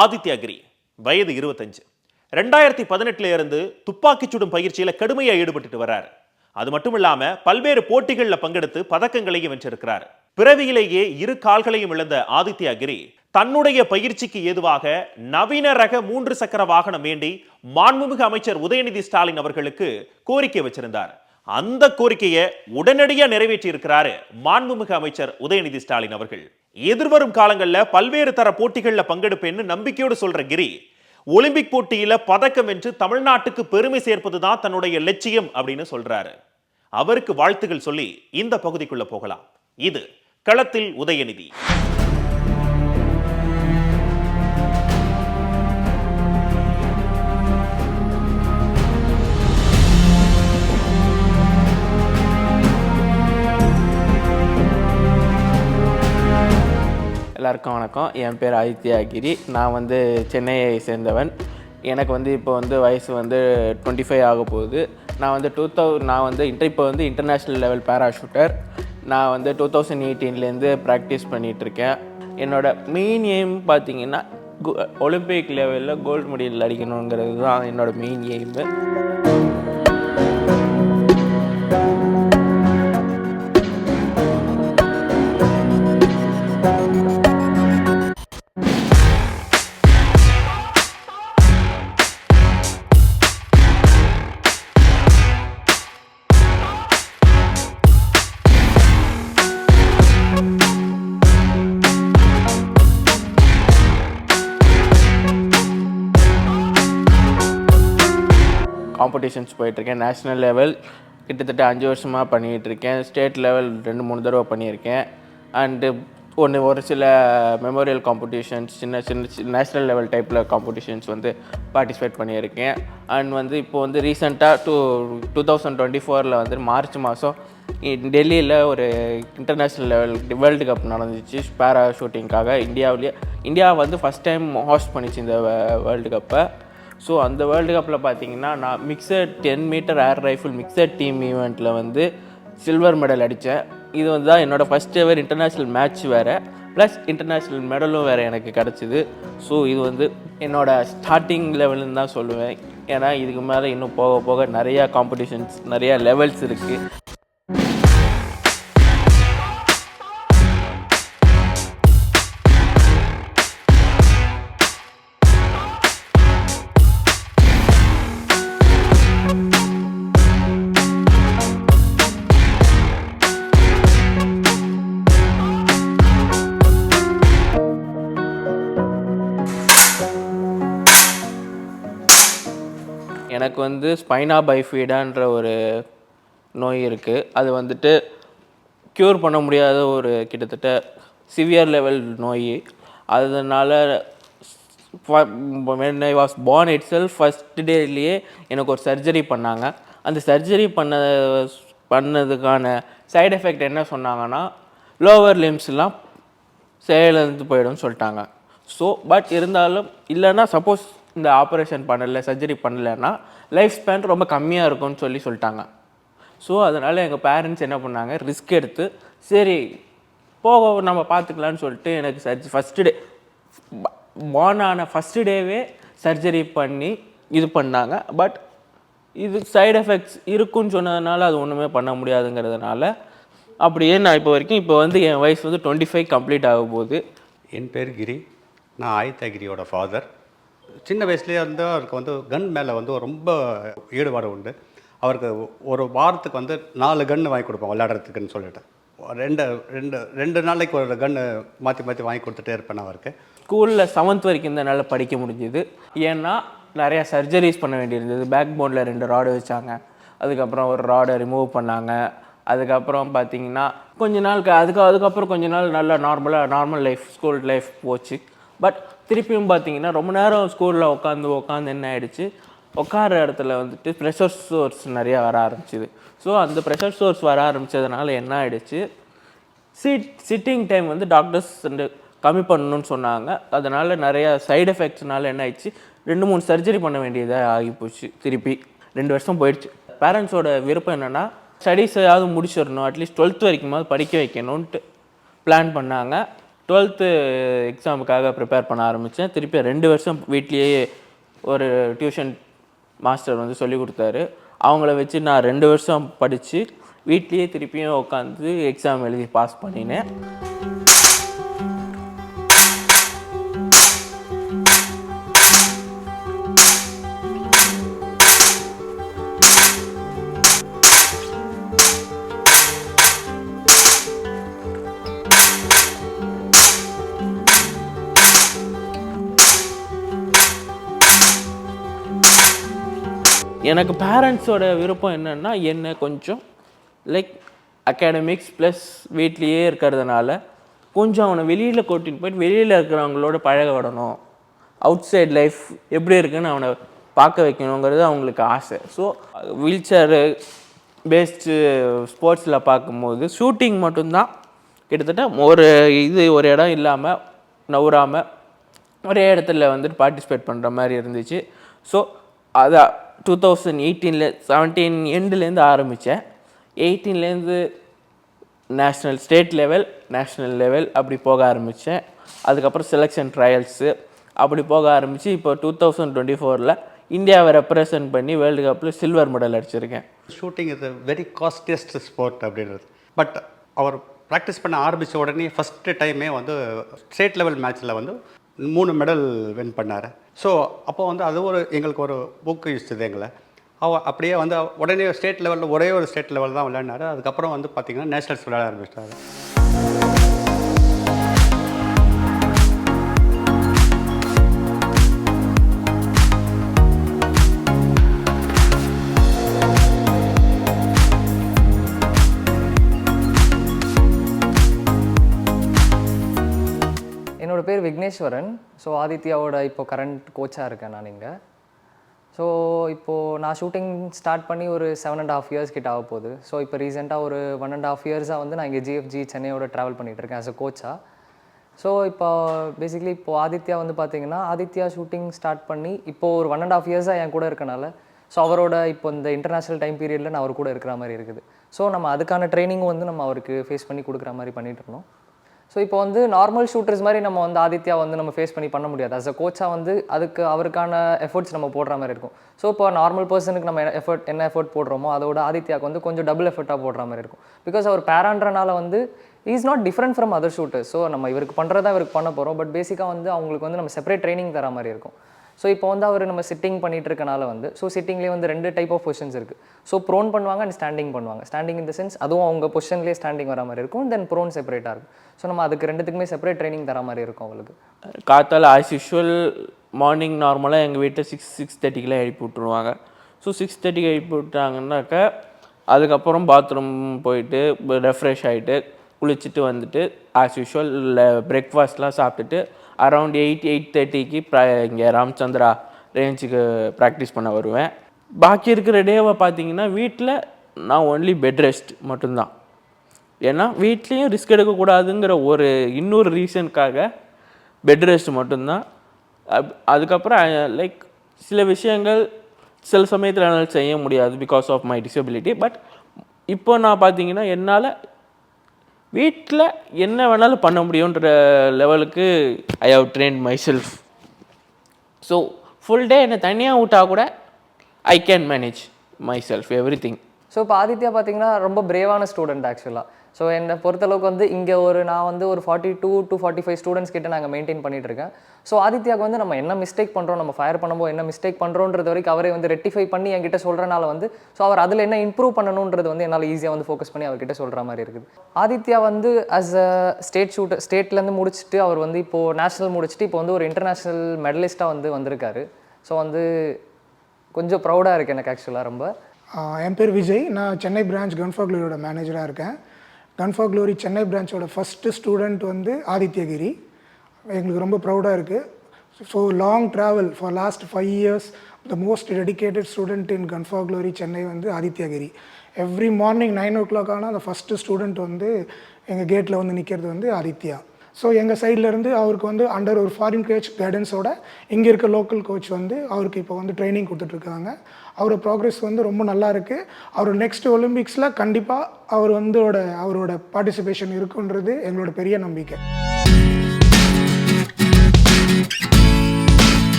ஆதித்யா கிரி வயது இருபத்தஞ்சு. ரெண்டாயிரத்தி பதினெட்டுல இருந்து துப்பாக்கி சுடும் பயிற்சியில கடுமையா ஈடுபட்டுட்டு வர்றாரு. அது மட்டும் இல்லாம பல்வேறு போட்டிகளில் பங்கெடுத்து பதக்கங்களையும் வென்றிருக்கிறார். பிறவியிலேயே இரு கால்களையும் இழந்த ஆதித்யா கிரி தன்னுடைய பயிற்சிக்கு ஏதுவாக நவீன ரக மூன்று சக்கர வாகனம் வேண்டி மாண்புமிகு அமைச்சர் உதயநிதி ஸ்டாலின் அவர்களுக்கு கோரிக்கை வச்சிருந்தார். அந்த கோரிக்கையை உடனடியா நிறைவேற்றி இருக்கிறாரு மாண்புமிகு அமைச்சர் உதயநிதி ஸ்டாலின் அவர்கள். எதிர்வரும் காலங்கள்ல பல்வேறு தர போட்டிகள்ல பங்கெடுப்பேன்னு நம்பிக்கையோடு சொல்ற கிரி ஒலிம்பிக் போட்டியில பதக்கம் வென்று தமிழ்நாட்டுக்கு பெருமை சேர்ப்பதுதான் தன்னுடைய லட்சியம் அப்படின்னு சொல்றாரு. அவருக்கு வாழ்த்துகள் சொல்லி இந்த பகுதிக்குள்ள போகலாம். இது களத்தில் உதயநிதி. எல்லாருக்கும் வணக்கம். என் பேர் ஆதித்யா கிரி. நான் வந்து சென்னையை சேர்ந்தவன். எனக்கு வந்து இப்போ வந்து வயசு வந்து டுவெண்ட்டி ஃபைவ் ஆக போகுது. நான் வந்து டூ தௌ நான் வந்து இன்டர் இப்போ வந்து இன்டர்நேஷ்னல் லெவல் பேராஷூட்டர் நான் வந்து டூ தௌசண்ட் எயிட்டீன்லேருந்து ப்ராக்டிஸ் பண்ணிகிட்ருக்கேன் என்னோட மெயின் எய்ம் பார்த்தீங்கன்னா ஒலிம்பிக் லெவலில் கோல்டு மெடல் அடிக்கணுங்கிறது தான் என்னோடய மெயின் எய்மு காம்படிஷன்ஸ் போயிட்டுருக்கேன். நேஷ்னல் லெவல் கிட்டத்தட்ட அஞ்சு வருஷமாக பண்ணிகிட்ருக்கேன் ஸ்டேட் லெவல் ரெண்டு மூணு தடவை பண்ணியிருக்கேன். அண்டு ஒன்று ஒரு சில மெமோரியல் காம்படிஷன்ஸ் சின்ன சின்ன நேஷ்னல் லெவல் டைப்பில் காம்படிஷன்ஸ் வந்து பார்ட்டிசிபேட் பண்ணியிருக்கேன். அண்ட் வந்து இப்போ வந்து ரீசெண்டாக டூ டூ தௌசண்ட் டுவெண்ட்டி ஃபோரில் வந்து மார்ச் மாதம் டெல்லியில் ஒரு இன்டர்நேஷ்னல் லெவல் வேர்ல்டு கப் நடந்துச்சு. பேரா ஷூட்டிங்காக இந்தியாவிலேயே இந்தியா வந்து ஃபஸ்ட் டைம் ஹோஸ்ட் பண்ணிச்சு இந்த வேர்ல்டு கப்பை ஸோ அந்த வேர்ல்டு கப்பில் பார்த்தீங்கன்னா நான் mixed ten metre air rifle mixed team ஈவெண்ட்டில் வந்து சில்வர் மெடல் அடித்தேன் இது வந்து தான் என்னோடய ஃபஸ்ட் எவர் இன்டர்நேஷ்னல் மேட்ச் வேறு. ப்ளஸ் இன்டர்நேஷ்னல் மெடலும் வேறு எனக்கு கிடச்சிது. ஸோ இது வந்து என்னோடய ஸ்டார்டிங் லெவலுன்னு தான் சொல்லுவேன். ஏன்னா இதுக்கு மேலே இன்னும் போக போக நிறையா காம்படிஷன்ஸ் நிறையா லெவல்ஸ் இருக்குது எனக்கு வந்து ஸ்பைனா பைஃபீடான்ற ஒரு நோய் இருக்குது அது வந்துட்டு க்யூர் பண்ண முடியாத ஒரு கிட்டத்தட்ட சிவியர் லெவல் நோய். அதனால் when I was born itself first டேலேயே எனக்கு ஒரு சர்ஜரி பண்ணாங்க. அந்த சர்ஜரி பண்ண பண்ணதுக்கான சைடு எஃபெக்ட் என்ன சொன்னாங்கன்னா லோவர் லிம்ஸ்லாம் செயலந்து போயிடும்னு சொல்லிட்டாங்க. ஸோ பட் இருந்தாலும் இல்லைன்னா சப்போஸ் இந்த ஆப்ரேஷன் பண்ணலை சர்ஜரி பண்ணலைன்னா லைஃப் ஸ்பேன் ரொம்ப கம்மியாக இருக்கும்னு சொல்லி சொல்லிட்டாங்க. ஸோ அதனால் எங்கள் பேரண்ட்ஸ் என்ன பண்ணாங்க? ரிஸ்க் எடுத்து சரி போக நம்ம பார்த்துக்கலான்னு சொல்லிட்டு எனக்கு சர்ஜ் ஃபஸ்ட்டு டே பார்ன் ஆன ஃபஸ்ட்டு டேவே சர்ஜரி பண்ணி இது பண்ணாங்க. பட் இது சைடு எஃபெக்ட்ஸ் இருக்குன்னு சொன்னதுனால அது ஒன்றுமே பண்ண முடியாதுங்கிறதுனால அப்படியே நான் இப்போ வரைக்கும் இப்போ வந்து என் வயசு வந்து டுவெண்ட்டி ஃபைவ் கம்ப்ளீட் ஆக போகுது. என் பேர் கிரி. நான் ஆயித்தகிரியோட ஃபாதர் சின்ன வயசுலேயே வந்து அவருக்கு வந்து கன் மேலே வந்து ரொம்ப ஈடுபாடு உண்டு. அவருக்கு ஒரு வாரத்துக்கு வந்து நாலு கன்று வாங்கி கொடுப்போம் விளையாடுறதுக்குன்னு சொல்லிட்டு. ரெண்டு ரெண்டு ரெண்டு நாளைக்கு ஒரு கன்று மாற்றி மாற்றி வாங்கி கொடுத்துட்டே இருப்பேன் அவருக்கு. ஸ்கூலில் செவன்த் வரைக்கும் தான் என்னால் படிக்க முடிஞ்சுது. ஏன்னா நிறையா சர்ஜரிஸ் பண்ண வேண்டியிருந்தது. பேக் போனில் ரெண்டு ராடு வச்சாங்க. அதுக்கப்புறம் ஒரு ராடை ரிமூவ் பண்ணாங்க. அதுக்கப்புறம் பார்த்தீங்கன்னா கொஞ்ச நாள் அதுக்கு அதுக்கப்புறம் கொஞ்ச நாள் நல்லா நார்மலாக நார்மல் லைஃப் ஸ்கூல் லைஃப் போச்சு. பட் திருப்பியும் பார்த்தீங்கன்னா ரொம்ப நேரம் ஸ்கூலில் உட்காந்து உட்காந்து என்ன ஆகிடுச்சு உட்கார இடத்துல வந்துட்டு ப்ரெஷர் சோர்ஸ் நிறையா வர ஆரம்பிச்சிது. ஸோ அந்த ப்ரெஷர் சோர்ஸ் வர ஆரம்பித்ததுனால என்ன ஆகிடுச்சு சீட் சிட்டிங் டைம் வந்து டாக்டர்ஸ் வந்து கம்மி பண்ணணும்னு சொன்னாங்க. அதனால் நிறையா சைடு எஃபெக்ட்ஸ்னால என்ன ஆயிடுச்சு? ரெண்டு மூணு சர்ஜரி பண்ண வேண்டியதாக ஆகி போச்சு திருப்பி. ரெண்டு வருஷம் போயிடுச்சு. பேரண்ட்ஸோட விருப்பம் என்னென்னா ஸ்டடீஸையாவது முடிச்சிடணும். அட்லீஸ்ட் டுவெல்த் வரைக்குமாவது படிக்க வைக்கணும்ன்ட்டு பிளான் பண்ணாங்க. டுவெல்த்து எக்ஸாமுக்காக ப்ரிப்பேர் பண்ண ஆரம்பித்தேன் திருப்பி ரெண்டு வருஷம் வீட்லேயே ஒரு டியூஷன் மாஸ்டர் வந்து சொல்லி கொடுத்தாரு. அவங்கள வச்சு நான் ரெண்டு வருஷம் படித்து வீட்லேயே திருப்பியும் உட்காந்து எக்ஸாம் எழுதி பாஸ் பண்ணினேன். எனக்கு பேரண்ட்ஸோட விருப்பம் என்னென்னா என்ன கொஞ்சம் லைக் அகாடமிக்ஸ் ப்ளஸ் வீட்லேயே இருக்கிறதுனால கொஞ்சம் அவனை வெளியில் கூட்டின்னு போயிட்டு வெளியில் இருக்கிறவங்களோட பழக விடணும் அவுட் சைட் லைஃப் எப்படி இருக்குன்னு அவனை பார்க்க வைக்கணுங்கிறது அவங்களுக்கு ஆசை. ஸோ வீல் சேரு பேஸ்டு ஸ்போர்ட்ஸில் பார்க்கும்போது ஷூட்டிங் மட்டும்தான். கிட்டத்தட்ட ஒரு இது ஒரு இடம் இல்லாமல் நவுறாமல் ஒரே இடத்துல வந்துட்டு பார்ட்டிசிபேட் பண்ணுற மாதிரி இருந்துச்சு. ஸோ அதை டூ தௌசண்ட் எயிட்டீனில் செவன்டீன் எண்டுலேருந்து ஆரம்பித்தேன் எயிட்டீன்லேருந்து national state level national level அப்படி போக ஆரம்பித்தேன் அதுக்கப்புறம் செலெக்ஷன் ட்ரையல்ஸு அப்படி போக ஆரம்பித்து இப்போ டூ தௌசண்ட் டுவெண்ட்டி ஃபோரில் இந்தியாவை ரெப்ரசன்ட் பண்ணி வேர்ல்டு கப்பில் சில்வர் மெடல் அடிச்சிருக்கேன். Shooting is very costliest sport அப்படின்றது. பட் அவர் ப்ராக்டிஸ் பண்ண ஆரம்பித்த உடனே ஃபஸ்ட்டு டைமே வந்து ஸ்டேட் லெவல் மேட்ச்சில் வந்து மூணு மெடல் வின் பண்ணார். ஸோ அப்போ வந்து அது ஒரு எங்களுக்கு ஒரு ஊக்குவிச்சது எங்களை. அவ அப்படியே வந்து உடனே ஸ்டேட் லெவலில் ஒரே ஒரு ஸ்டேட் லெவல் தான் விளையாடினாரு. அதுக்கப்புறம் வந்து பார்த்திங்கன்னா நேஷனல்ஸ் விளையாட ஆரம்பிச்சிட்டாரு. என்னோடய பேர் விக்னேஸ்வரன். ஸோ ஆதித்யாவோட இப்போ கரண்ட் கோச்சாக இருக்கேன் நான் இங்கே. ஸோ இப்போது நான் ஷூட்டிங் ஸ்டார்ட் பண்ணி ஒரு செவன் அண்ட் ஹாஃப் இயர்ஸ் கிட்ட ஆக போகுது. ஸோ இப்போ ரீசெண்டாக ஒரு ஒன் அண்ட் ஹாஃப் இயர்ஸாக வந்து நான் இங்கே ஜிஎஃப்ஜி சென்னையோட ட்ராவல் பண்ணிகிட்டு இருக்கேன் ஆஸ் அ கோச்சாக ஸோ இப்போ பேசிக்லி இப்போது ஆதித்யா வந்து பார்த்தீங்கன்னா ஆதித்யா ஷூட்டிங் ஸ்டார்ட் பண்ணி இப்போது ஒரு ஒன் அண்ட் ஹாஃப் இயர்ஸாக என் கூட இருக்கனால ஸோ அவரோட இப்போ இந்த இன்டர்நேஷ்னல் டைம் பீரியடில் நான் அவர் கூட இருக்கிற மாதிரி இருக்குது. ஸோ நம்ம அதுக்கான ட்ரைனிங் வந்து நம்ம அவருக்கு ஃபேஸ் பண்ணி கொடுக்குற மாதிரி பண்ணிட்டு இருந்தோம். ஸோ இப்போ வந்து நார்மல் ஷூட்டர்ஸ் மாதிரி நம்ம வந்து ஆதித்யா வந்து நம்ம ஃபேஸ் பண்ணி பண்ண முடியாது. அஸ் அ கோச்சாக வந்து அதுக்கு அவருக்கான எஃபர்ட்ஸ் நம்ம போடுற மாதிரி இருக்கும். ஸோ இப்போ நார்மல் பர்சனுக்கு நம்ம எஃபர்ட் என்ன எஃபர்ட் போடுறோமோ அதோட ஆதித்யாவுக்கு வந்து கொஞ்சம் டபுள் எஃபர்ட்டாக போடுற மாதிரி இருக்கும். பிகாஸ் அவர் பேரான்றனால வந்து is not different from other shooters so நம்ம இவருக்கு பண்ணுறதா இவருக்கு பண்ண போகிறோம் பட் பேசிக்காக வந்து அவங்களுக்கு வந்து நம்ம செப்பரேட் ட்ரைனிங் தர மாதிரி இருக்கும். ஸோ இப்போ வந்து அவர் நம்ம சிட்டிங் பண்ணிட்டு இருக்கனால வந்து ஸோ சிட்டிங்லேயே வந்து ரெண்டு டைப் ஆஃப் பொசிஷன்ஸ் இருக்குது ஸோ ப்ரோன் பண்ணுவாங்க அண்ட் ஸ்டாண்டிங் பண்ணுவாங்க. ஸ்டாண்டிங் இந்த சென்ஸ் அதுவும் அவங்க பொசிஷன்லேயே ஸ்டாண்டிங் வர மாதிரி இருக்கும். தென் ப்ரோன் செப்பரேட்டாக இருக்கும். ஸோ நம்ம அதுக்கு ரெண்டுத்துக்குமே செப்பரேட் ட்ரைனிங் தர மாதிரி இருக்கும் அவங்களுக்கு காத்தால் ஆஸ் யூஷுவல் மார்னிங் நார்மலாக எங்கள் வீட்டில் சிக்ஸ் சிக்ஸ் தேர்ட்டிக்கெலாம் எழுப்பி விட்ருவாங்க ஸோ சிக்ஸ் தேர்ட்டிக்கு எழுப்பி விட்டாங்கன்னாக்கா அதுக்கப்புறம் பாத்ரூம் போயிட்டு ரெஃப்ரெஷ் ஆகிட்டு குளிச்சுட்டு வந்துட்டு ஆஸ் யூஷுவல் பிரேக்ஃபாஸ்ட்லாம் சாப்பிட்டுட்டு அரவுண்ட் எயிட் எயிட் தேர்ட்டிக்கு ப்ரா இங்கே ராமச்சந்திரா ரேஞ்சுக்கு ப்ராக்டிஸ் பண்ண வருவேன். பாக்கி இருக்கிற டேவை பார்த்தீங்கன்னா வீட்டில் நான் ஒன்லி பெட் ரெஸ்ட் மட்டும்தான். ஏன்னா வீட்லேயும் ரிஸ்க் எடுக்கக்கூடாதுங்கிற ஒரு இன்னொரு ரீசனுக்காக பெட் ரெஸ்ட் மட்டும்தான். அப்- அதுக்கப்புறம் லைக் சில விஷயங்கள் சில சமயத்தில் என்னால் செய்ய முடியாது because of my disability but இப்போ நான் பார்த்தீங்கன்னா என்னால் வீட்டில் என்ன வேணாலும் பண்ண முடியுன்ற லெவலுக்கு I have train myself so full day என்னை தனியாக விட்டா கூட I can manage myself everything so இப்போ ஆதித்யா பார்த்தீங்கன்னா ரொம்ப பிரேவான ஸ்டூடெண்ட் ஆக்சுவலாக ஸோ என்னை பொறுத்தளவுக்கு வந்து இங்கே ஒரு நான் வந்து ஒரு forty two to forty five students கிட்ட நாங்கள் மெயின்டைன் பண்ணிகிட்டு இருக்கேன். ஸோ ஆதித்யாவுக்கு வந்து நம்ம என்ன மிஸ்டேக் பண்ணுறோம் நம்ம ஃபயர் பண்ணும்போது என்ன மிஸ்டேக் பண்ணுறோன்றது வரைக்கும் அவரே வந்து ரெட்டிஃபை பண்ணி என்கிட்ட சொல்கிறனால வந்து ஸோ அவர் அதில் என்ன இம்ப்ரூவ் பண்ணணுன்றது வந்து என்னால் ஈஸியாக வந்து ஃபோக்கஸ் பண்ணி அவர்கிட்ட சொல்கிற மாதிரி இருக்குது. ஆதித்யா வந்து அஸ் அ ஸ்டேட் ஷூட்டர் ஸ்டேட்லேருந்து முடிச்சுட்டு அவர் வந்து இப்போது நேஷனல் முடிச்சுட்டு இப்போ வந்து ஒரு இன்டர்நேஷ்னல் மெடலிஸ்ட்டாக வந்து வந்திருக்காரு. ஸோ வந்து கொஞ்சம் ப்ரௌடாக இருக்குது எனக்கு ஆக்சுவலாக ரொம்ப. என் பேர் விஜய். நான் சென்னை பிரான்ச் கன்ஃபா க்ளோரியோட மேனேஜராக இருக்கேன். கன்ஃபா க்ளோரி சென்னை பிரான்ச்சோட ஃபஸ்ட்டு ஸ்டூடெண்ட் வந்து ஆதித்யகிரி. எங்களுக்கு ரொம்ப ப்ரௌடாக இருக்குது so long travel for last five years the most dedicated student in கன்ஃபா glory Chennai வந்து Adityagiri. Every morning nine o'clock ஆனால் அந்த ஃபஸ்ட்டு ஸ்டூடெண்ட் வந்து எங்கள் கேட்டில் வந்து நிற்கிறது வந்து ஆதித்யா. ஸோ எங்கள் சைட்லேருந்து அவருக்கு வந்து அண்டர் ஒரு ஃபாரின் கோச் கைடன்ஸோட இங்கே இருக்க லோக்கல் கோச் வந்து அவருக்கு இப்போ வந்து ட்ரைனிங் கொடுத்துட்ருக்காங்க அவர் ப்ராக்ரெஸ் வந்து ரொம்ப நல்லா இருக்குது அவர் நெக்ஸ்ட் ஒலிம்பிக்ஸில் கண்டிப்பாக அவர் வந்து அவரோட பார்ட்டிசிபேஷன் இருக்குன்றது எங்களோட பெரிய நம்பிக்கை.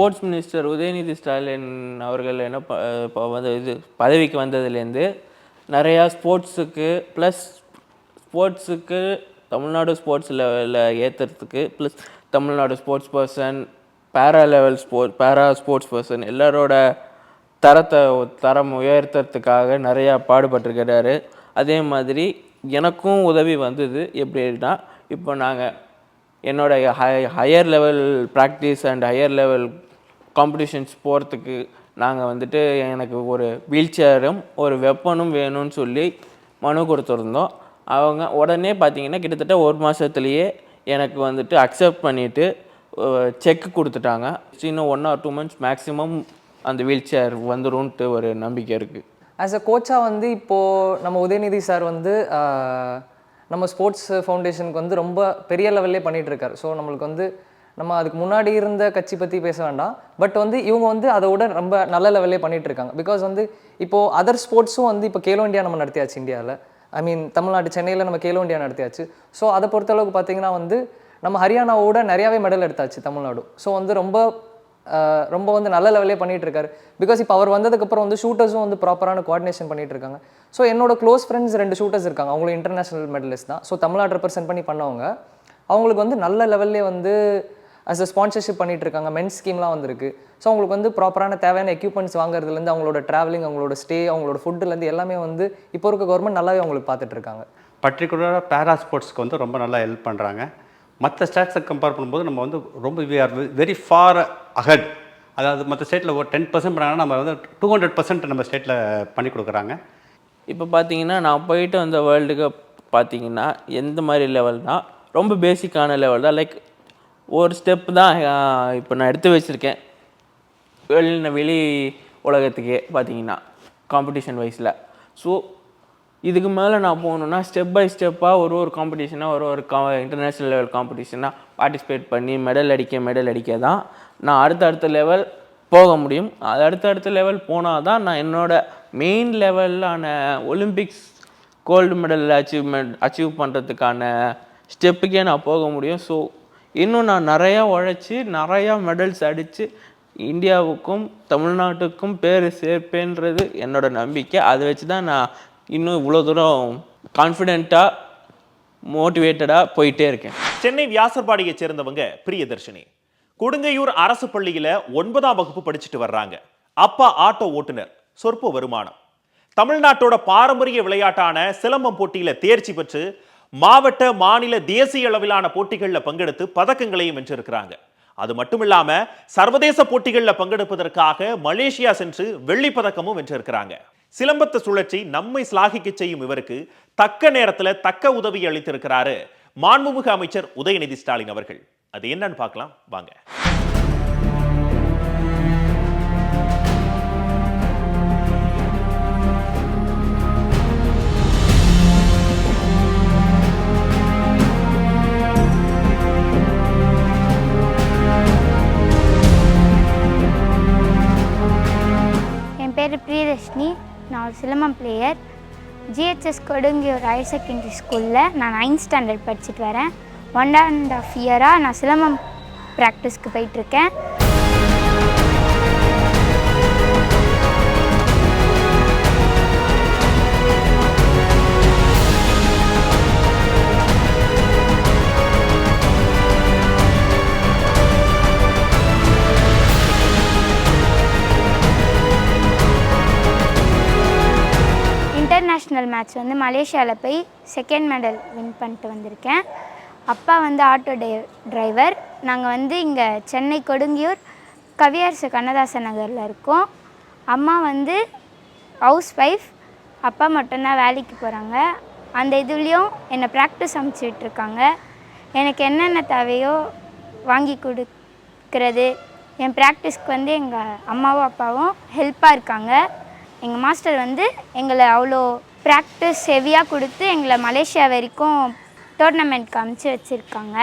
ஸ்போர்ட்ஸ் மினிஸ்டர் உதயநிதி ஸ்டாலின் அவர்கள் என்ன ப- வந்து இது பதவிக்கு வந்ததுலேருந்து நிறையா ஸ்போர்ட்ஸுக்கு ப்ளஸ் ஸ்போர்ட்ஸுக்கு தமிழ்நாடு ஸ்போர்ட்ஸ் லெவலில் ஏற்றுறதுக்கு plus Tamil Nadu sports person para level sport para sports person எல்லாரோட தரத்தை தரம் உயர்த்துறதுக்காக நிறையா பாடுபட்டிருக்கிறாரு. அதே மாதிரி எனக்கும் உதவி வந்தது எப்படின்னா இப்போ நாங்கள் என்னோடய high higher level practice and higher level competitions போகிறதுக்கு நாங்கள் வந்துட்டு எனக்கு ஒரு வீல் சேரும் ஒரு வெப்பனும் வேணும்னு சொல்லி மனு கொடுத்துருந்தோம். அவங்க உடனே பார்த்தீங்கன்னா கிட்டத்தட்ட ஒரு மாதத்துலேயே எனக்கு வந்துட்டு அக்செப்ட் பண்ணிவிட்டு செக் கொடுத்துட்டாங்க. இன்னும் one or two months maximum அந்த வீல் சேர் வந்துரும்ன்ட்டு ஒரு நம்பிக்கை இருக்குது ஆஸ் அ கோச்சாக வந்து இப்போது நம்ம உதயநிதி சார் வந்து நம்ம ஸ்போர்ட்ஸ் ஃபவுண்டேஷனுக்கு வந்து ரொம்ப பெரிய லெவல்லே பண்ணிட்டு ஸோ நம்மளுக்கு வந்து நம்ம அதுக்கு முன்னாடி இருந்த கட்சி பற்றி பேச வேண்டாம். பட் வந்து இவங்க வந்து அதை விட ரொம்ப நல்ல லெவல்லே பண்ணிட்டு இருக்காங்க. பிகாஸ் வந்து இப்போது அதர் ஸ்போர்ட்ஸும் வந்து இப்போ கேலோ இந்தியா நம்ம நடத்தியாச்சு இந்தியாவில் ஐ மீன் தமிழ்நாடு சென்னையில் நம்ம கேலோ இண்டியா நடத்தியாச்சு. ஸோ அதை பொறுத்தளவுக்கு பார்த்தீங்கன்னா வந்து நம்ம ஹரியானாவோட நிறையாவே மெடல் எடுத்தாச்சு தமிழ்நாடு. ஸோ வந்து ரொம்ப ரொம்ப வந்து நல்ல லெவலே பண்ணிகிட்டு இருக்காரு. பிகாஸ் இப்போ அவர் வந்ததுக்கப்புறம் வந்து ஷூட்டர்ஸும் வந்து ப்ராப்பரான கோஆர்டினேஷன் பண்ணிட்டு இருக்காங்க. ஸோ என்னோட க்ளோஸ் ஃப்ரெண்ட்ஸ் ரெண்டு ஷூட்டர்ஸ் இருக்காங்க. அவங்களும் இன்டர்நேஷனல் மெடலிஸ்ட் தான். ஸோ தமிழ்நாடு ரெப்ரசென்ட் பண்ணி பண்ணவங்க. அவங்களுக்கு வந்து நல்ல லெவல்லே வந்து அஸ் அ ஸ்பான்சர்ஷிப் பண்ணிட்டு இருக்காங்க மென்ஸ் ஸ்கீம்லாம் வந்திருக்கு. ஸோ அவங்களுக்கு வந்து ப்ராப்பரான தேவையான எக்யூப்மெண்ட்ஸ் வாங்குறதுலேருந்து அவங்களோட ட்ராவலிங் அவங்களோட ஸ்டே அவங்களோட ஃபுட்டுலேருந்து எல்லாமே வந்து இப்போ இருக்க கவர்மெண்ட் நல்லாவே அவங்களுக்கு பார்த்துட்டு இருக்காங்க பர்டிகுலராக பேரா ஸ்போர்ட்ஸ்க்கு வந்து ரொம்ப நல்லா ஹெல்ப் பண்ணுறாங்க மற்ற ஸ்டேட்ஸை கம்பேர் பண்ணும்போது நம்ம வந்து ரொம்ப we are very far ahead அதாவது மற்ற ஸ்டேட்டில் ஒரு டென் பர்சன்ட் பண்ணாங்கன்னா நம்ம வந்து டூ ஹண்ட்ரட் பர்சன்ட் நம்ம ஸ்டேட்டில் பண்ணி கொடுக்குறாங்க. இப்போ பார்த்தீங்கன்னா நான் போயிட்டு வந்த வேர்ல்டு கப் பார்த்தீங்கன்னா எந்த மாதிரி லெவல்னா ரொம்ப பேசிக்கான லெவல் தான். லைக் ஒரு ஸ்டெப் தான் இப்போ நான் எடுத்து வச்சுருக்கேன். வெளி வெளி உலகத்துக்கே பார்த்தீங்கன்னா காம்படிஷன் வைஸில் ஸோ இதுக்கு மேலே நான் போகணுன்னா ஸ்டெப் பை ஸ்டெப்பாக ஒரு ஒரு காம்படிஷனாக ஒரு ஒரு கா இன்டர்நேஷ்னல் லெவல் காம்படிஷனாக பார்ட்டிசிபேட் பண்ணி மெடல் அடிக்க மெடல் அடிக்க தான் நான் அடுத்த அடுத்த லெவல் போக முடியும். அது அடுத்த அடுத்த லெவல் போனால் தான் நான் என்னோட மெயின் லெவலான Olympics gold medal achievement achieve பண்ணுறதுக்கான ஸ்டெப்புக்கே நான் போக முடியும். ஸோ இன்னும் நான் நிறையா உழைச்சி நிறையா மெடல்ஸ் அடித்து இந்தியாவுக்கும் தமிழ்நாட்டுக்கும் பேர் சேர்ப்பேன்றது என்னோட நம்பிக்கை. அதை வச்சு தான் நான் இன்னும் இவ்வளோ தூரம் கான்ஃபிடெண்ட்டாக மோட்டிவேட்டடாக போயிட்டே இருக்கேன். சென்னை வியாசர்பாடியை சேர்ந்தவங்க பிரியதர்ஷினி. கொடுங்கையூர் அரசு பள்ளியில் ஒன்பதாம் வகுப்பு படிச்சுட்டு வர்றாங்க. அப்பா ஆட்டோ ஓட்டுநர் சொற்ப வருமானம். தமிழ்நாட்டோட பாரம்பரிய விளையாட்டான சிலம்பம் போட்டியில் தேர்ச்சி பெற்று மாவட்ட மாநில தேசிய அளவிலான போட்டிகளில் பங்கெடுத்து பதக்கங்களையும் வென்றிருக்கிறாங்க. அது மட்டும் இல்லாம சர்வதேச போட்டிகளில் பங்கெடுப்பதற்காக மலேசியா சென்று வெள்ளி பதக்கமும் வென்றிருக்கிறாங்க. சிலம்பத்தை சுழற்சி நம்மை சிலாகிக்க செய்யும் இவருக்கு தக்க நேரத்துல தக்க உதவி அளித்திருக்கிறாரு மாண்புமிகு அமைச்சர் உதயநிதி ஸ்டாலின் அவர்கள். அது என்னன்னு பார்க்கலாம். வாங்க. பேர் நான் ஒரு silambam player GHS Kodungaiyur higher secondary ஸ்கூலில் நான் நைன்த் ஸ்டாண்டர்ட் படிச்சுட்டு வரேன். ஒன் அண்ட் ஆஃப் இயராக நான் சிலம்பம் ப்ராக்டிஸ்க்கு போயிட்டுருக்கேன் இன்டர்நேஷ்னல் மேட்ச் வந்து மலேசியாவில் போய் செகண்ட் மெடல் வின் பண்ணிட்டு வந்திருக்கேன். அப்பா வந்து ஆட்டோ டே டிரைவர் நாங்கள் வந்து இங்கே சென்னை கொடுங்கியூர் கவியரசு கண்ணதாசன் நகரில் இருக்கோம். அம்மா வந்து ஹவுஸ் ஒய்ஃப் அப்பா மட்டும்தான் வேலைக்கு போகிறாங்க அந்த இதுலேயும் என்னை ப்ராக்டிஸ் அமைச்சிட்டுருக்காங்க எனக்கு என்னென்ன தேவையோ வாங்கி கொடுக்கறது. என் ப்ராக்டிஸ்க்கு வந்து எங்கள் அம்மாவும் அப்பாவும் ஹெல்ப்பாக இருக்காங்க. எங்கள் மாஸ்டர் வந்து எங்களை அவ்வளோ ப்ராக்டிஸ் ஹெவியாக கொடுத்து எங்களை மலேசியா வரைக்கும் டோர்னமெண்ட்க்கு அமுச்சு வச்சுருக்காங்க.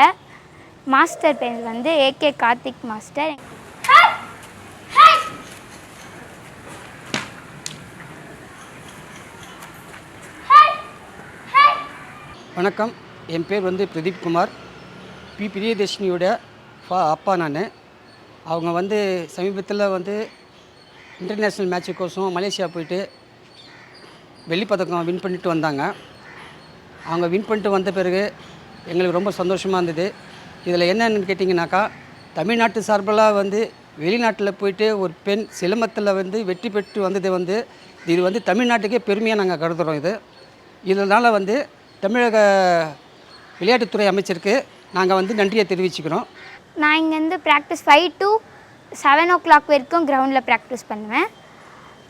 மாஸ்டர் பேர் வந்து ஏகே கார்த்திக் மாஸ்டர் வணக்கம். என் பேர் வந்து பிரதீப் குமார். பி பிரியதர்ஷினியோட ஃபா அப்பா நான். அவங்க வந்து சமீபத்தில் வந்து இன்டர்நேஷ்னல் மேட்சுக்கோசம் மலேசியா போயிட்டு வெள்ளிப்பதக்கம் வின் பண்ணிட்டு வந்தாங்க. அவங்க வின் பண்ணிட்டு வந்த பிறகு எங்களுக்கு ரொம்ப சந்தோஷமாக இருந்தது. இதில் என்னென்னு கேட்டிங்கனாக்கா தமிழ்நாட்டு சார்பெல்லாம் வந்து வெளிநாட்டில் போயிட்டு ஒரு பெண் சிலம்பத்தில் வந்து வெற்றி பெற்று வந்தது வந்து இது வந்து தமிழ்நாட்டுக்கே பெருமையாக நாங்கள் கருதுகிறோம் இது. இதனால் வந்து தமிழக விளையாட்டுத்துறை அமைச்சருக்கு நாங்கள் வந்து நன்றியை தெரிவிச்சுக்கிறோம். நான் இங்கேருந்து practice five to seven o'clock வரைக்கும் கிரவுண்டில் ப்ராக்டிஸ் பண்ணுவேன்.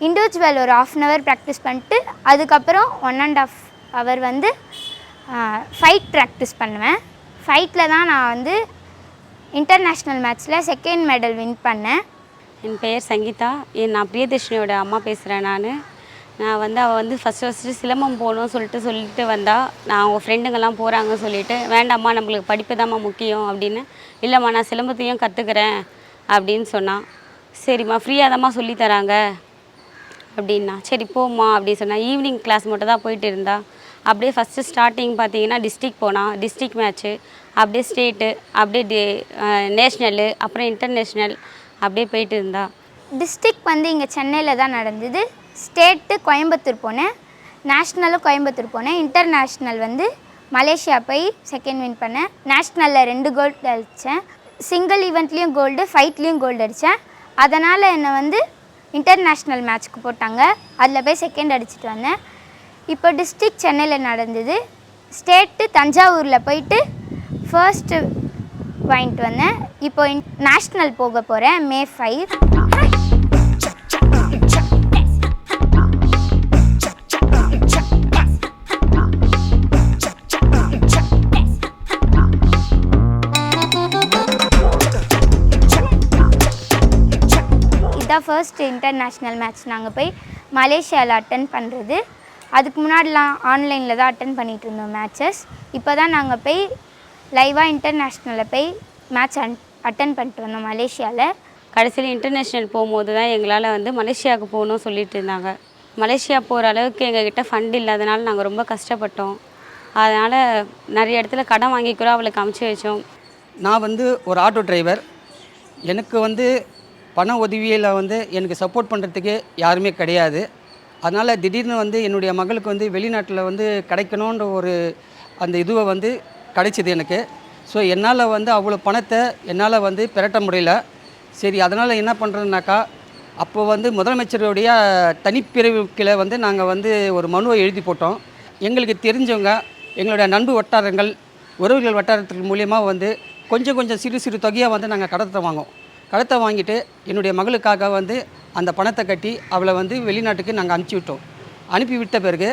இண்டிவிஜுவல் ஒரு ஆஃப் அன் ஹவர் ப்ராக்டிஸ் பண்ணிட்டு அதுக்கப்புறம் ஒன் அண்ட் ஆஃப் ஹவர் வந்து ஃபைட் ப்ராக்டிஸ் பண்ணுவேன். ஃபைட்டில் தான் நான் வந்து இன்டர்நேஷ்னல் மேட்ச்சில் செகண்ட் மெடல் வின் பண்ணேன். என் பெயர் சங்கீதா. என் நான் பிரியதர்ஷினியோட அம்மா பேசுகிறேன் நான். நான் வந்து அவள் வந்து ஃபஸ்ட்டு ஃபஸ்ட்டு சிலம்பம் போகணும்னு சொல்லிட்டு சொல்லிட்டு வந்தா நான் அவங்க ஃப்ரெண்டுங்கெல்லாம் போகிறாங்கன்னு சொல்லிட்டு வேண்டாம்மா நம்மளுக்கு படிப்பு தாம்மா முக்கியம் அப்படின்னு இல்லைம்மா நான் சிலம்பத்தையும் கற்றுக்கிறேன் அப்படின்னு சொன்னான் சரிம்மா ஃப்ரீயாக தாம்மா சொல்லித்தராங்க அப்படின்னா சரி போம்மா அப்படின்னு சொன்னால் ஈவினிங் கிளாஸ் மட்டும் தான் போயிட்டு இருந்தா. அப்படியே ஃபஸ்ட்டு ஸ்டார்டிங் பார்த்தீங்கன்னா டிஸ்ட்ரிக் போனால் டிஸ்ட்ரிக் மேட்ச்சு அப்படியே ஸ்டேட்டு அப்படியே டி நேஷ்னலு அப்புறம் இன்டர்நேஷ்னல் அப்படியே போயிட்டு இருந்தா. டிஸ்ட்ரிக்ட் வந்து இங்கே சென்னையில் தான் நடந்தது. ஸ்டேட்டு கோயம்புத்தூர் போனேன். நேஷ்னலும் கோயம்புத்தூர் போனேன். இன்டர்நேஷ்னல் வந்து மலேசியா போய் செகண்ட் வின் பண்ணேன். நேஷ்னலில் ரெண்டு கோல்டு அடித்தேன் சிங்கிள் ஈவெண்ட்லேயும் கோல்டு ஃபைட்லேயும் கோல்டு அடித்தேன் அதனால் என்னை வந்து இன்டர்நேஷ்னல் மேட்ச்க்கு போட்டாங்க. அதில் போய் செகண்ட் அடிச்சிட்டு வந்தேன். இப்போ டிஸ்ட்ரிக் சென்னையில் நடந்தது. ஸ்டேட்டு தஞ்சாவூரில் போயிட்டு ஃபர்ஸ்ட்டு வாங்கிட்டு வந்தேன். இப்போ நேஷ்னல் போக போகிறேன் மே ஃபைவ் இதான் ஃபர்ஸ்ட் இன்டர்நேஷ்னல் மேட்ச் நாங்கள் போய் மலேசியாவில் அட்டன் பண்ணுறது அதுக்கு முன்னாடிலாம் ஆன்லைனில் தான் அட்டன் பண்ணிகிட்டு இருந்தோம் மேட்சஸ் இப்போ தான் நாங்கள் போய் லைவாக இன்டர்நேஷ்னலில் போய் மேட்ச் அன் அட்டன் பண்ணிட்டு வந்தோம் மலேசியாவில் கடைசியில் இன்டர்நேஷ்னல் போகும்போது தான் எங்களால் வந்து மலேசியாவுக்கு போகணும்னு சொல்லிட்டு இருந்தாங்க. மலேசியா போகிற அளவுக்கு எங்ககிட்ட ஃபண்ட் இல்லாதனால நாங்கள் ரொம்ப கஷ்டப்பட்டோம். அதனால் நிறைய இடத்துல கடன் வாங்கி கூட அவளுக்கு அமுச்சு வச்சோம். நான் வந்து ஒரு ஆட்டோ டிரைவர் எனக்கு வந்து பண உதவியில் வந்து எனக்கு சப்போர்ட் பண்ணுறதுக்கு யாருமே கிடையாது. அதனால் திடீர்னு வந்து என்னுடைய மகளுக்கு வந்து வெளிநாட்டில் வந்து கிடைக்கணுன்ற ஒரு அந்த இதுவை வந்து கிடைச்சிது எனக்கு. ஸோ என்னால் வந்து அவ்வளோ பணத்தை என்னால் வந்து பெரட்ட முடியல. சரி அதனால் என்ன பண்ணுறதுனாக்கா அப்போ வந்து முதலமைச்சருடைய தனிப்பிரிவுக்கில் வந்து நாங்கள் வந்து ஒரு மனுவை எழுதி போட்டோம். எங்களுக்கு தெரிஞ்சவங்க எங்களுடைய நண்பு வட்டாரங்கள் உறவுகள் வட்டாரத்தின் மூலியமாக வந்து கொஞ்சம் கொஞ்சம் சிறு சிறு தொகையாக வந்து நாங்கள் கடத்தை வாங்குவோம். கடத்தை வாங்கிட்டு என்னுடைய மகளுக்காக வந்து அந்த பணத்தை கட்டி அவளை வந்து வெளிநாட்டுக்கு நாங்கள் அனுப்பிச்சி விட்டோம் அனுப்பி விட்ட பிறகு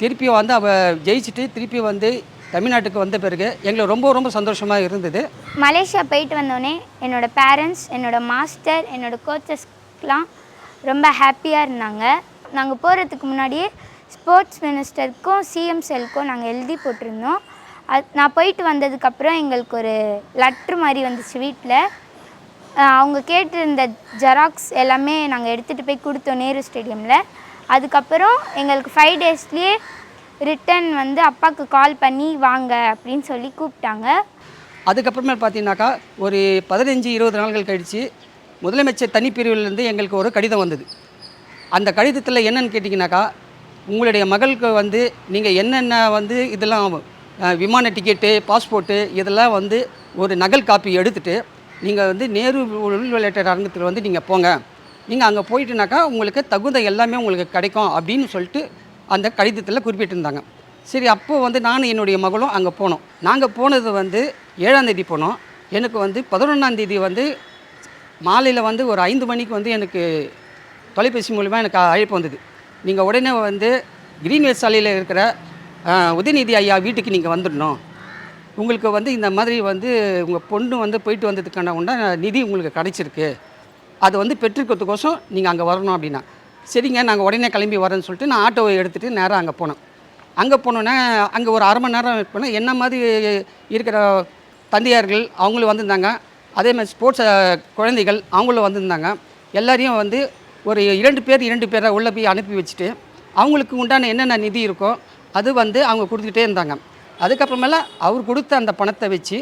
திருப்பி வந்து அவள் ஜெயிச்சுட்டு திருப்பி வந்து தமிழ்நாட்டுக்கு வந்த பிறகு எங்களுக்கு ரொம்ப ரொம்ப சந்தோஷமாக இருந்தது. மலேசியா போயிட்டு வந்தோடனே என்னோடய பேரண்ட்ஸ் என்னோடய மாஸ்டர் என்னோடய கோச்சஸ்க்கெலாம் ரொம்ப ஹாப்பியாக இருந்தாங்க. நாங்கள் போகிறதுக்கு முன்னாடியே ஸ்போர்ட்ஸ் மினிஸ்டருக்கும் சிஎம் செல்க்கும் நாங்கள் எழுதி போட்டிருந்தோம். அது நான் போயிட்டு வந்ததுக்கப்புறம் எங்களுக்கு ஒரு லெட்ரு மாதிரி வந்துச்சு வீட்டில் அவங்க கேட்டிருந்த ஜெராக்ஸ் எல்லாமே நாங்கள் எடுத்துகிட்டு போய் கொடுத்தோம் நேரு ஸ்டேடியமில். அதுக்கப்புறம் எங்களுக்கு ஃபைவ் டேஸ்லேயே ரிட்டன் வந்து அப்பாவுக்கு கால் பண்ணி வாங்க அப்படின்னு சொல்லி கூப்பிட்டாங்க. அதுக்கப்புறமே பார்த்தீங்கன்னாக்கா ஒரு பதினஞ்சு இருபது நாள்கள் கழித்து முதலமைச்சர் தனிப்பிரிவிலேருந்து எங்களுக்கு ஒரு கடிதம் வந்தது. அந்த கடிதத்தில் என்னென்னு கேட்டிங்கனாக்கா உங்களுடைய மகளுக்கு வந்து நீங்கள் என்னென்ன வந்து இதெல்லாம் விமான டிக்கெட்டு பாஸ்போர்ட்டு இதெல்லாம் வந்து ஒரு நகல் காப்பி எடுத்துகிட்டு நீங்கள் வந்து நேரு உள் விளையாட்டு அரங்கத்தில் வந்து நீங்கள் போங்க. நீங்கள் அங்கே போயிட்டுனாக்கா உங்களுக்கு தகுந்த எல்லாமே உங்களுக்கு கிடைக்கும் அப்படின்னு சொல்லிட்டு அந்த கடிதத்தில் குறிப்பிட்டிருந்தாங்க. சரி அப்போது வந்து நானும் என்னுடைய மகளும் அங்கே போனோம். நாங்கள் போனது வந்து ஏழாந்தேதி போனோம். எனக்கு வந்து பதினொன்றாந்தேதி வந்து மாலையில் வந்து ஒரு ஐந்து மணிக்கு வந்து எனக்கு தொலைபேசி மூலிமா எனக்கு அழைப்பு வந்தது. நீங்கள் உடனே வந்து கிரீன்வேஸ் சாலையில் இருக்கிற உதயநிதி ஐயா வீட்டுக்கு நீங்கள் வந்துடணும். உங்களுக்கு வந்து இந்த மாதிரி வந்து உங்கள் பொண்ணு வந்து போயிட்டு வந்ததுக்கான உண்டான நிதி உங்களுக்கு கிடைச்சிருக்கு. அதை வந்து பெற்றுக்கிறதுக்கோசம் நீங்கள் அங்கே வரணும் அப்படின்னா. சரிங்க நாங்கள் உடனே கிளம்பி வரேன்னு சொல்லிட்டு நான் ஆட்டோவை எடுத்துகிட்டு நேராக அங்கே போனேன். அங்கே போனோன்னே அங்கே ஒரு அரை மணி நேரம் வெயிட் என்ன மாதிரி இருக்கிற தந்தையார்கள் அவங்களும் வந்திருந்தாங்க. அதே மாதிரி ஸ்போர்ட்ஸ் குழந்தைகள் அவங்களும் வந்திருந்தாங்க. எல்லாரையும் வந்து ஒரு இரண்டு பேர் இரண்டு பேரை உள்ளே போய் அனுப்பி வச்சுட்டு அவங்களுக்கு உண்டான என்னென்ன நிதி இருக்கோ அது வந்து அவங்க கொடுத்துக்கிட்டே இருந்தாங்க. அதுக்கப்புறமேல அவர் கொடுத்த அந்த பணத்தை வச்சு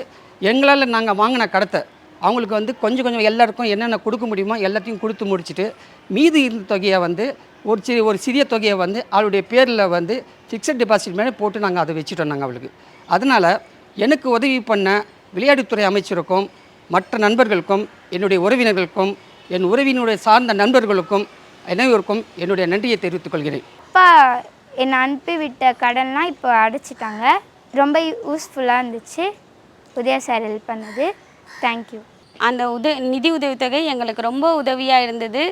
எங்களால் நாங்கள் வாங்கின கடத்தை அவங்களுக்கு வந்து கொஞ்சம் கொஞ்சம் எல்லாருக்கும் என்னென்ன கொடுக்க முடியுமோ எல்லாத்தையும் கொடுத்து முடிச்சுட்டு மீதி இருந்த தொகையை வந்து ஒரு சிறிய ஒரு சிறிய தொகையை வந்து அவளுடைய பேரில் வந்து ஃபிக்ஸட் டெபாசிட் மேலே போட்டு நாங்கள் அதை வச்சுட்டோம் நாங்கள் அவளுக்கு. அதனால் எனக்கு உதவி பண்ண விளையாட்டுத்துறை அமைச்சருக்கும் மற்ற நண்பர்களுக்கும் என்னுடைய உறவினர்களுக்கும் என் உறவினுடைய சார்ந்த நண்பர்களுக்கும் அனைவருக்கும் என்னுடைய நன்றியை தெரிவித்துக் கொள்கிறேன். அப்பா என்னை அனுப்பிவிட்ட கடன்லாம் இப்போ அடைச்சிட்டாங்க. ரொம்ப யூஸ்ஃபுல்லாக இருந்துச்சு. உதயா சார் ஹெல்ப் பண்ணது. தேங்க்யூ அந்த உத நிதி உதவித்தொகை எங்களுக்கு ரொம்ப உதவியாக இருந்தது.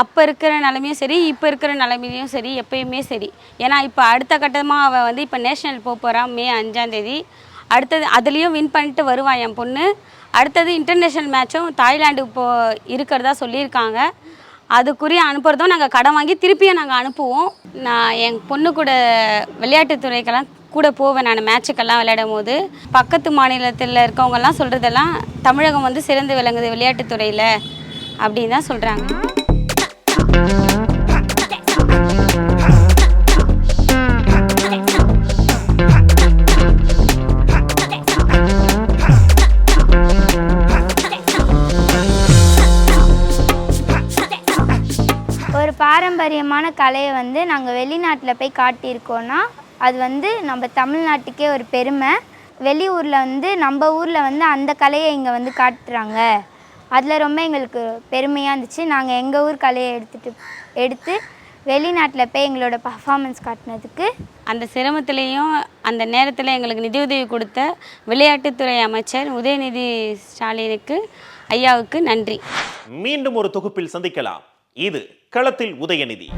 அப்போ இருக்கிற நிலமையும் சரி இப்போ இருக்கிற நிலமையிலையும் சரி எப்பயுமே சரி. ஏன்னா இப்போ அடுத்த கட்டமாக அவள் வந்து இப்போ நேஷ்னல் போக போகிறான் மே அஞ்சாந்தேதி அடுத்தது அதுலேயும் வின் பண்ணிட்டு வருவான் என் பொண்ணு. அடுத்தது இன்டர்நேஷ்னல் மேட்சும் தாய்லாந்து இப்போ இருக்கிறதா சொல்லியிருக்காங்க. அதுக்குரிய அனுப்புகிறதும் நாங்கள் கடன் வாங்கி திருப்பியும் நாங்கள் அனுப்புவோம். நான் என் பொண்ணு கூட விளையாட்டுத்துறைக்கெல்லாம் கூட போவேன் நான் மேட்சுக்கெல்லாம் விளையாடும் போது பக்கத்து மாநிலத்தில் இருக்கவங்கெல்லாம் சொல்கிறதெல்லாம் தமிழகம் வந்து சிறந்து விளங்குது விளையாட்டுத்துறையில் அப்படின்னு தான் சொல்கிறாங்க ஒரு பாரம்பரியமான கலையை வந்து நாங்கள் வெளிநாட்டில் போய் காட்டியிருக்கோன்னா அது வந்து நம்ம தமிழ்நாட்டுக்கே ஒரு பெருமை. வெளியூரில் வந்து நம்ம ஊரில் வந்து அந்த கலையை இங்கே வந்து காட்டுறாங்க. அதில் ரொம்ப எங்களுக்கு பெருமையாக இருந்துச்சு. நாங்கள் எங்கள் ஊர் கலையை எடுத்துகிட்டு எடுத்து வெளிநாட்டில் போய் எங்களோட பர்ஃபார்மன்ஸ் காட்டினதுக்கு. அந்த சிரமத்திலையும் அந்த நேரத்தில் எங்களுக்கு நிதியுதவி கொடுத்த விளையாட்டுத்துறை அமைச்சர் உதயநிதி ஸ்டாலினுக்கு ஐயாவுக்கு நன்றி. மீண்டும் ஒரு தொகுப்பில் சந்திக்கலாம். இது களத்தில் உதயநிதி.